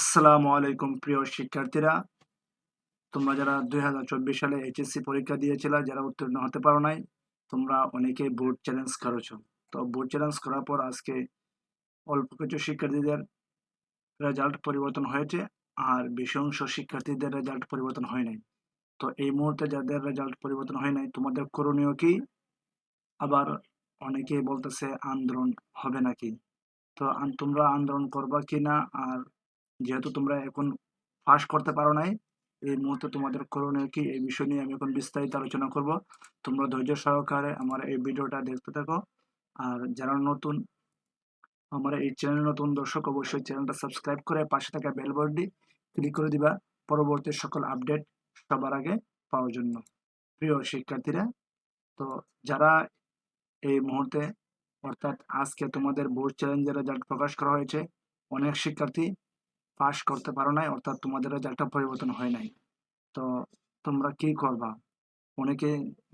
আসসালামু আলাইকুম, প্রিয় শিক্ষার্থীরা। তোমরা যারা দুই হাজার চব্বিশ সালে এইচএসসি পরীক্ষা দিয়েছিলে, যারা উত্তীর্ণ হতে পারো নাই, তোমরা অনেকেই বোর্ড চ্যালেঞ্জ করেছ। তো বোর্ড চ্যালেঞ্জ করার পর আজকে অল্প কিছু শিক্ষার্থীদের রেজাল্ট পরিবর্তন হয়েছে, আর বেশি অংশ শিক্ষার্থীদের রেজাল্ট পরিবর্তন হয় নাই। তো এই মুহূর্তে যাদের রেজাল্ট পরিবর্তন হয় নাই, তোমাদের করণীয় কি? আবার অনেকেই বলতেছে, আন্দোলন হবে নাকি? তো তোমরা আন্দোলন করবা কি না আর যেহেতু তোমরা এখন পাস করতে পারো নাই, এই মুহূর্তে তোমাদের করণীয় কি? এই বিষয় নিয়ে আমি এখন বিস্তারিত আলোচনা করব। তোমরা ধৈর্য সহকারে আমার এই ভিডিওটা দেখতে থাকো। আর যারা নতুন, আমার এই চ্যানেল নতুন দর্শক, অবশ্যই চ্যানেলটা সাবস্ক্রাইব করে পাশে থাকা বেল বাটনটি ক্লিক করে দিবা। পরবর্তী সকল আপডেট সবার আগে পাওয়ার জন্য। প্রিয় শিক্ষার্থীরা, তো যারা এই মুহূর্তে, অর্থাৎ আজকে তোমাদের বোর্ড চ্যালেঞ্জের রেজাল্ট প্রকাশ করা হয়েছে, অনেক শিক্ষার্থী পাস করতে পারো নাই, অর্থাৎ তোমাদের রেজাল্টটা পরিবর্তন হয় নাই। তো তোমরা কি করবা? অনেকে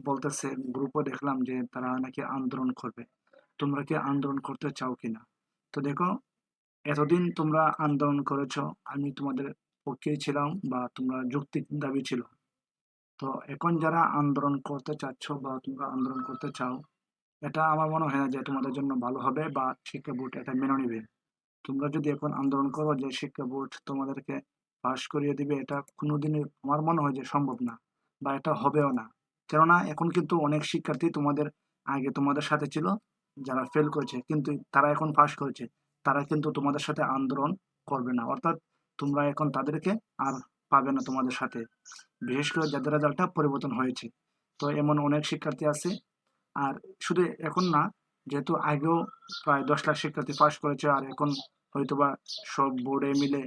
বলতেছে, গ্রুপও দেখলাম যে তারা নাকি আন্দোলন করবে। তোমরা কি আন্দোলন করতে চাও কিনা তো দেখো, এতদিন তোমরা আন্দোলন করেছ, আমি তোমাদের পক্ষেই ছিলাম বা তোমরা যুক্তি দাবি ছিল। তো এখন যারা আন্দোলন করতে চাচ্ছ বা তোমরা আন্দোলন করতে চাও, এটা আমার মনে হয় না যে তোমাদের জন্য ভালো হবে বা শিক্ষা বোর্ড এটা মেনে নিবে। তোমরা যদি এখন আন্দোলন করো যে শিক্ষা বোর্ড তোমাদেরকে পাশ করিয়ে দিবে, এটা কোনোদিনই আমার মনে হয় যে সম্ভব না বা এটা হবেও না। কেননা এখন কিন্তু অনেক শিক্ষার্থী তোমাদের আগে তোমাদের সাথে ছিল, যারা ফেল করেছে, কিন্তু তারা এখন পাশ করেছে, তারা কিন্তু তোমাদের সাথে আন্দোলন করবে না। অর্থাৎ তোমরা এখন তাদেরকে আর পাবে না তোমাদের সাথে, বিশেষ করে যাদের রেজাল্টটা পরিবর্তন হয়েছে। তো এমন অনেক শিক্ষার্থী আছে, আর শুধু এখন না যেহেতু আগেও প্রায় দশ লাখ শিক্ষার্থী পাশ করেছে আর এখন হয়তোবা সব বোর্ডে মিলে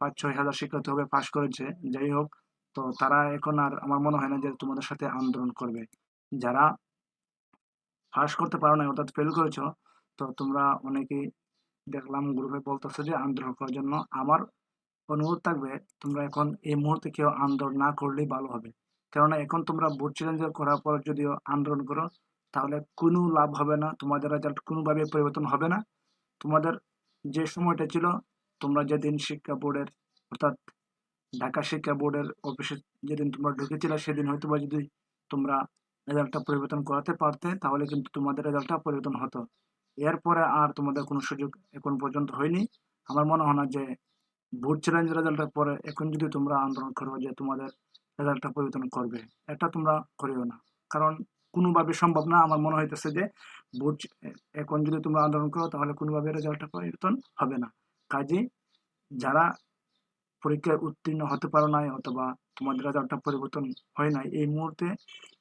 পাঁচ, ছয় হাজার শিক্ষার্থী হবে পাশ করেছে, যাই হোক, তো তারা এখন আর আমার মনে হয় না যে তোমাদের সাথে আন্দোলন করবে। যারা পাশ করতে পারো না অর্থাৎ ফেল করেছ, তো তোমরা অনেকেই দেখলাম গ্রুপে বলতেছো যে আন্দোলন করার জন্য। আমার অনুরোধ থাকবে, তোমরা এখন এই মুহূর্তে কেউ আন্দোলন না করলেই ভালো হবে। কেননা এখন তোমরা বোর্ড চ্যালেঞ্জ করার পর যদিও আন্দোলন করো তাহলে কোনো লাভ হবে না, তোমাদের রেজাল্ট কোনোভাবে পরিবর্তন হবে না। তোমাদের যে সময়টা ছিল, তোমরা যেদিন শিক্ষা বোর্ডের, অর্থাৎ ঢাকা শিক্ষা বোর্ডের অফিসে যেদিন তোমরা ঢুকেছিলে, সেদিন হয়তো বা যদি তোমরা রেজাল্টটা পরিবর্তন করাতে পারতে, তাহলে কিন্তু তোমাদের রেজাল্টটা পরিবর্তন হতো। এরপরে আর তোমাদের কোনো সুযোগ এখন পর্যন্ত হয়নি। আমার মনে হয় না যে বোর্ড চ্যালেঞ্জ রেজাল্টের পরে এখন যদি তোমরা আন্দোলন করো যে তোমাদের রেজাল্টটা পরিবর্তন করবে, এটা তোমরা করিও না। কারণ কোনোভাবে সম্ভব না। আমার মনে হইতেছে যে বোর্ড এখন যদি তোমরা আন্দোলন করো, তাহলে কোনোভাবে রেজাল্টটা পরিবর্তন হবে না। কাজে যারা পরীক্ষায় উত্তীর্ণ হতে পারো নাই অথবা তোমাদের রেজাল্টটা পরিবর্তন হয় নাই, এই মুহূর্তে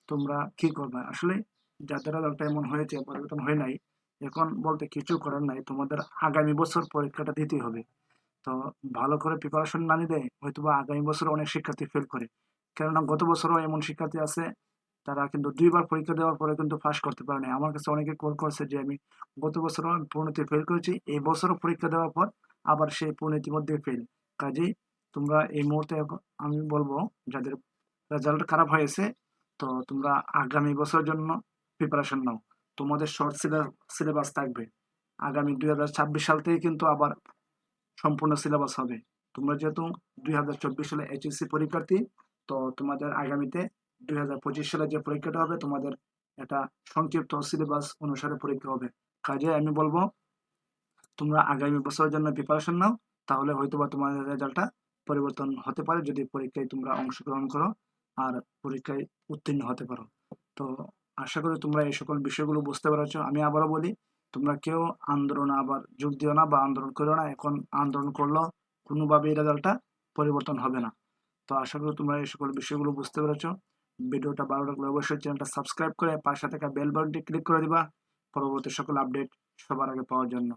তোমরা কি করবে? আসলে যাদের রেজাল্টটা এমন হয়েছে, পরিবর্তন হয় নাই, এখন বলতে কিছু করার নাই। তোমাদের আগামী বছর পরীক্ষাটা দিতে হবে। তো ভালো করে প্রিপারেশন না নিলে হয়তো বা আগামী বছর অনেক শিক্ষার্থী ফেল করে। কেননা গত বছরও এমন শিক্ষার্থী আছে তারা কিন্তু দুইবার পরীক্ষা দেওয়ার পরে কিন্তু পাস করতে পারে না আমার কাছে অনেকে কল করছে যে, আমি গত বছরও পরিণতি ফেল করেছি, এই বছরও পরীক্ষা দেওয়ার পর আবার সেই পরিণতির মধ্যে ফেল কাজেই তোমরা এই মুহূর্তে আমি বলব, যাদের রেজাল্ট খারাপ হয়েছে, তো তোমরা আগামী বছরের জন্য প্রিপারেশন নাও। তোমাদের শর্ট সিলেবাস থাকবে। আগামী দুই হাজার ছাব্বিশ সাল থেকে কিন্তু আবার সম্পূর্ণ সিলেবাস হবে। তোমরা যেহেতু দুই হাজার চব্বিশ সালে এইচএসসি পরীক্ষার্থী, তো তোমাদের আগামীতে দুই হাজার পঁচিশ সালে যে পরীক্ষাটা হবে, তোমাদের একটা সংক্ষিপ্ত সিলেবাস অনুসারে পরীক্ষা হবে। কাজে আমি বলব, তোমরা আগামী বছরের জন্য প্রিপারেশন নাও, তাহলে হয়তো বা তোমাদের রেজাল্টটা পরিবর্তন হতে পারে যদি পরীক্ষায় তোমরা অংশগ্রহণ করো আর পরীক্ষায় উত্তীর্ণ হতে পারো। তো আশা করি তোমরা এই সকল বিষয়গুলো বুঝতে পেরেছ। আমি আবারও বলি, তোমরা কেউ আন্দোলন আবার যোগ দিও না বা আন্দোলন করো না, এখন আন্দোলন করলেও কোনোভাবেই রেজাল্টটা পরিবর্তন হবে না। তো আশা করি তোমরা এই সকল বিষয়গুলো বুঝতে পেরেছ। ভিডিওটা ভালো লাগলে অবশ্যই চ্যানেলটা সাবস্ক্রাইব করে পাশে থাকা বেল বাটনটি ক্লিক করে দিবা। পরবর্তী সকল আপডেট সবার আগে পাওয়ার জন্য।